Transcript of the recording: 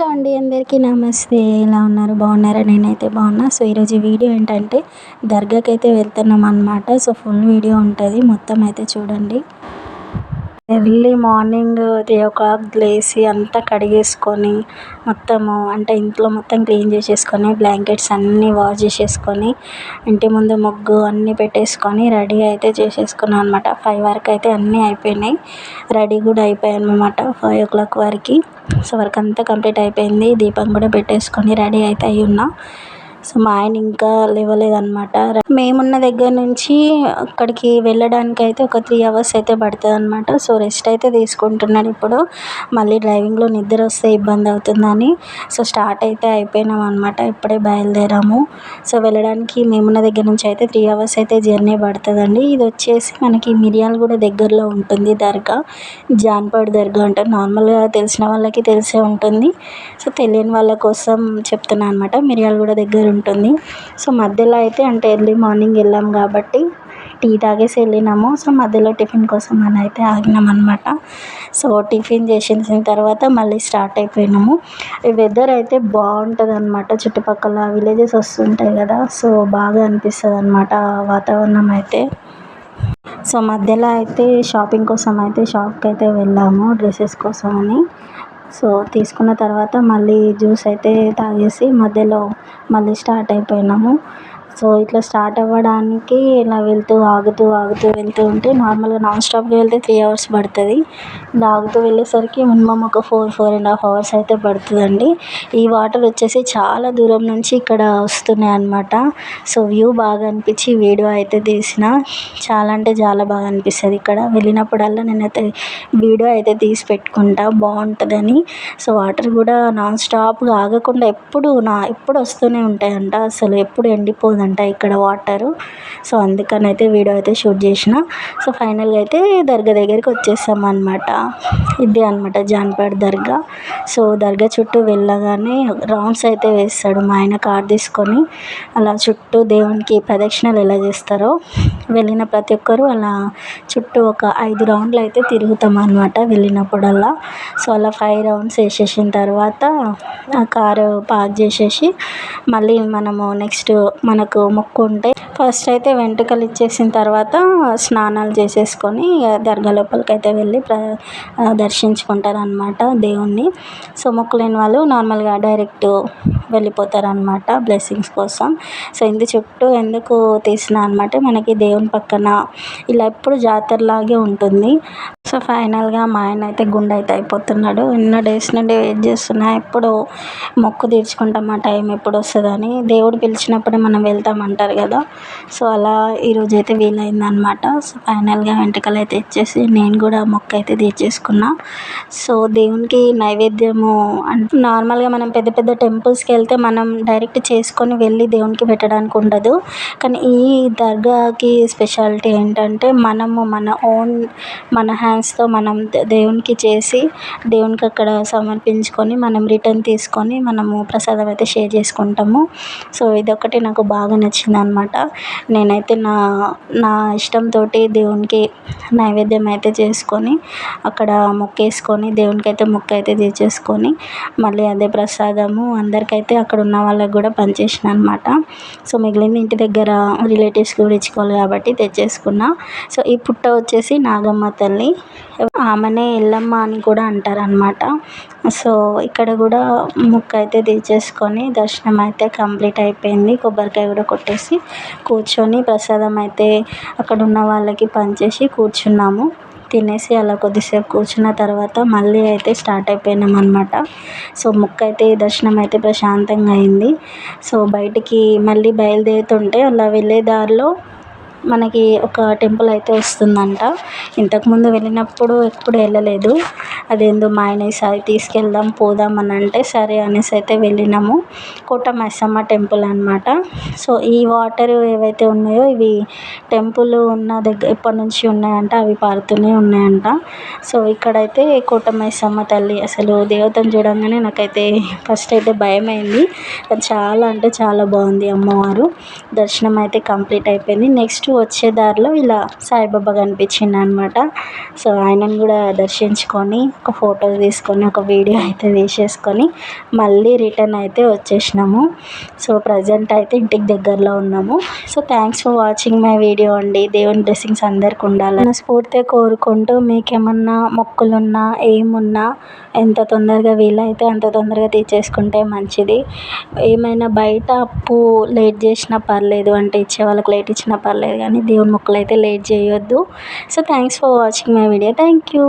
Hello అండి అందరికీ నమస్తే. ఎలా ఉన్నారు? బాగున్నారా? నేనైతే బాగున్నా. సో ఈరోజు వీడియో ఏంటంటే దర్గాకి అయితే వెళ్తున్నాం అనమాట సో ఫుల్ వీడియో ఉంటుంది. మొత్తం అయితే చూడండి. Early morning three o'clock లేచి అంతా కడిగేసుకొని మొత్తము అంటే ఇంట్లో మొత్తం క్లీన్ చేసేసుకొని బ్లాంకెట్స్ అన్నీ వాష్ చేసేసుకొని ఇంటి ముందు ముగ్గు అన్నీ పెట్టేసుకొని రెడీ అయితే చేసేసుకున్నాను అనమాట ఫైవ్ వరకు అయితే అన్నీ అయిపోయినాయి. రెడీ కూడా అయిపోయాను అనమాట ఫైవ్ ఓ క్లాక్ వరకు. సో వర్క్ అంతా కంప్లీట్ అయిపోయింది. దీపం కూడా పెట్టేసుకొని రెడీ అయితే అయి ఉన్నా. సో మా ఆయన ఇంకా లేవలేదన్నమాట. మేమున్న దగ్గర నుంచి అక్కడికి వెళ్ళడానికి అయితే ఒక త్రీ అవర్స్ అయితే పడుతుంది అనమాట సో రెస్ట్ అయితే తీసుకుంటున్నాడు ఇప్పుడు. మళ్ళీ డ్రైవింగ్లో నిద్ర వస్తే ఇబ్బంది అవుతుందని. సో స్టార్ట్ అయితే అయిపోయినాం అనమాట ఇప్పుడే బయలుదేరాము. సో వెళ్ళడానికి మేమున్న దగ్గర నుంచి అయితే త్రీ అవర్స్ అయితే జర్నీ పడుతుందండి. ఇది వచ్చేసి మనకి మిర్యాలగూడ దగ్గరలో ఉంటుంది దర్గా. జాన్పాడు దర్గా అంటే నార్మల్గా తెలిసిన వాళ్ళకి తెలిసే ఉంటుంది. సో తెలియని వాళ్ళ కోసం చెప్తున్నాను అనమాట మిర్యాలగూడ దగ్గర ఉంటుంది. సో మధ్యలో అయితే అంటే ఎర్లీ మార్నింగ్ వెళ్ళాం కాబట్టి టీ తాగేసి వెళ్ళినాము. సో మధ్యలో టిఫిన్ కోసం అని అయితే ఆగినాం అనమాట సో టిఫిన్ చేసేసిన తర్వాత మళ్ళీ స్టార్ట్ అయిపోయినాము. ఈ వెదర్ అయితే బాగుంటుంది అనమాట చుట్టుపక్కల విలేజెస్ వస్తుంటాయి కదా సో బాగా అనిపిస్తుంది అనమాట వాతావరణం అయితే. సో మధ్యలో అయితే షాపింగ్ కోసం అయితే షాప్కి అయితే వెళ్ళాము డ్రెస్సెస్ కోసం అని. సో తీసుకున్న తర్వాత మళ్ళీ జ్యూస్ అయితే తాగేసి మధ్యలో మళ్ళీ స్టార్ట్ అయిపోయినాము. సో ఇట్లా స్టార్ట్ అవ్వడానికి ఇలా వెళ్తూ ఆగుతూ ఆగుతూ వెళ్తూ ఉంటే నార్మల్గా నాన్ స్టాప్గా వెళ్తే త్రీ అవర్స్ పడుతుంది. ఇలా ఆగుతూ వెళ్ళేసరికి మినిమం ఒక four four and half hours అయితే పడుతుందండి. ఈ వాటర్ వచ్చేసి చాలా దూరం నుంచి ఇక్కడ వస్తున్నాయి అన్నమాట. సో వ్యూ బాగా అనిపించి వీడియో అయితే తీసిన. చాలా అంటే చాలా బాగా అనిపిస్తుంది ఇక్కడ. వెళ్ళినప్పుడల్లా నేనైతే వీడియో అయితే తీసి పెట్టుకుంటా. బాగుంటుందని. సో వాటర్ కూడా నాన్ స్టాప్గా ఆగకుండా ఎప్పుడు నా ఎప్పుడు వస్తూనే ఉంటాయంట. అసలు ఎప్పుడు ఎండిపోదండి అంట ఇక్కడ వాటరు. సో అందుకని అయితే వీడియో అయితే షూట్ చేసిన. సో ఫైనల్గా అయితే దర్గా దగ్గరికి వచ్చేసాం అనమాట ఇదే అనమాట జాన్పాడ్ దర్గా. సో దర్గా చుట్టూ వెళ్ళగానే రౌండ్స్ అయితే వేస్తాడు మా ఆయన కార్ తీసుకొని. అలా చుట్టూ దేవునికి ప్రదక్షిణలు ఎలా చేస్తారో వెళ్ళిన ప్రతి ఒక్కరూ అలా చుట్టూ ఒక ఐదు రౌండ్లు అయితే తిరుగుతాం అనమాట వెళ్ళినప్పుడల్లా. సో అలా ఫైవ్ రౌండ్స్ వేసేసిన తర్వాత ఆ కారు పార్క్ చేసేసి మళ్ళీ మనము నెక్స్ట్ వాళ్ళకు మొక్కు ఉంటే ఫస్ట్ అయితే వెంట్రుకలు ఇచ్చేసిన తర్వాత స్నానాలు చేసేసుకొని దర్గా లోపలికి అయితే వెళ్ళి ప్ర దర్శించుకుంటారు అనమాట దేవుణ్ణి. సో మొక్కు లేని వాళ్ళు నార్మల్గా డైరెక్ట్ వెళ్ళిపోతారు అనమాట బ్లెస్సింగ్స్ కోసం. సో ఇందు చుట్టూ ఎందుకు తీసిన అనమాట మనకి దేవుని పక్కన ఇలా ఎప్పుడు జాతరలాగే ఉంటుంది. సో ఫైనల్గా మా ఆయన అయితే గుండె అయితే అయిపోతున్నాడు. ఎన్నో డేస్ నుండి వెయిట్ చేస్తున్నా. ఎప్పుడు మొక్కు తీర్చుకుంటాం ఆ టైం ఎప్పుడు వస్తుందని. దేవుడు పిలిచినప్పుడే మనం వెళ్తాం అంటారు కదా. సో అలా ఈరోజు అయితే వీలైందనమాట సో ఫైనల్గా వెంటకలు అయితే ఇచ్చేసి నేను కూడా మొక్క అయితే తీర్చేసుకున్నా. సో దేవునికి నైవేద్యము అంటే నార్మల్గా మనం పెద్ద పెద్ద టెంపుల్స్కి వెళ్తే మనం డైరెక్ట్ చేసుకొని వెళ్ళి దేవునికి పెట్టడానికి ఉండదు. కానీ ఈ దర్గాకి స్పెషాలిటీ ఏంటంటే మనము మన ఓన్ మన హ్యాండ్ హ్యాండ్స్తో మనం దేవునికి చేసి దేవునికి అక్కడ సమర్పించుకొని మనం రిటర్న్ తీసుకొని మనము ప్రసాదం అయితే షేర్ చేసుకుంటాము. సో ఇదొకటి నాకు బాగా నచ్చింది అనమాట నేనైతే నా నా ఇష్టంతో దేవునికి నైవేద్యం అయితే చేసుకొని అక్కడ మొక్కేసుకొని దేవునికి అయితే మొక్క అయితే తీర్చేసుకొని మళ్ళీ అదే ప్రసాదము అందరికైతే అక్కడ ఉన్న వాళ్ళకి కూడా పనిచేసిన అనమాట సో మిగిలింది ఇంటి దగ్గర రిలేటివ్స్ కూడా ఇచ్చుకోవాలి కాబట్టి తెచ్చేసుకున్నా. సో ఈ పుట్ట వచ్చేసి నాగమ్మ తల్లి. ఆమెనే ఎల్లమ్మ అని కూడా అంటారు అనమాట సో ఇక్కడ కూడా ముక్క అయితే తీర్చేసుకొని దర్శనం అయితే కంప్లీట్ అయిపోయింది. కొబ్బరికాయ కూడా కొట్టేసి కూర్చొని ప్రసాదం అయితే అక్కడ ఉన్న వాళ్ళకి పంచేసి కూర్చున్నాము. తినేసి అలా కొద్దిసేపు కూర్చున్న తర్వాత మళ్ళీ అయితే స్టార్ట్ అయిపోయినాం అనమాట సో ముక్క అయితే దర్శనం అయితే ప్రశాంతంగా అయింది. సో బయటికి మళ్ళీ బయలుదేరుతుంటే అలా వెళ్ళే దారిలో మనకి ఒక టెంపుల్ అయితే వస్తుందంట. ఇంతకుముందు వెళ్ళినప్పుడు ఎప్పుడు వెళ్ళలేదు. అదేందో మా ఆయన ఈసారి తీసుకెళ్దాం పోదాం అని అంటే సరే అనేసి అయితే వెళ్ళినాము. కోట మైసమ్మ టెంపుల్ అనమాట సో ఈ వాటర్ ఏవైతే ఉన్నాయో ఇవి టెంపుల్ ఉన్న దగ్గర ఎప్పటి నుంచి ఉన్నాయంట అవి పారుతూనే ఉన్నాయంట. సో ఇక్కడైతే కోట మైసమ్మ తల్లి అసలు దేవతను చూడంగానే నాకైతే ఫస్ట్ అయితే భయమైంది. చాలా అంటే చాలా బాగుంది అమ్మవారు. దర్శనం అయితే కంప్లీట్ అయిపోయింది. నెక్స్ట్ లాస్ట్కి వచ్చే దారిలో ఇలా సాయిబాబా కనిపించిండు అనమాట సో ఆయనను కూడా దర్శించుకొని ఒక ఫోటో తీసుకొని ఒక వీడియో అయితే తీసేసుకొని మళ్ళీ రిటర్న్ అయితే వచ్చేసినాము. సో ప్రజెంట్ అయితే ఇంటికి దగ్గరలో ఉన్నాము. So thanks for watching my video అండి. దేవుని బ్లెస్సింగ్స్ అందరికి ఉండాలని స్ఫూర్తిగా కోరుకుంటూ మీకు ఏమన్నా మొక్కులున్నా ఏమున్నా ఎంత తొందరగా వీలైతే అంత తొందరగా తీర్చేసుకుంటే మంచిది. ఏమైనా బయట అప్పు లేట్ చేసినా పర్లేదు అంటే ఇచ్చే వాళ్ళకి లేట్ ఇచ్చినా పర్లేదు కానీ దేవుని మొక్కలు అయితే లేట్ చేయొద్దు. So thanks for watching my video thank you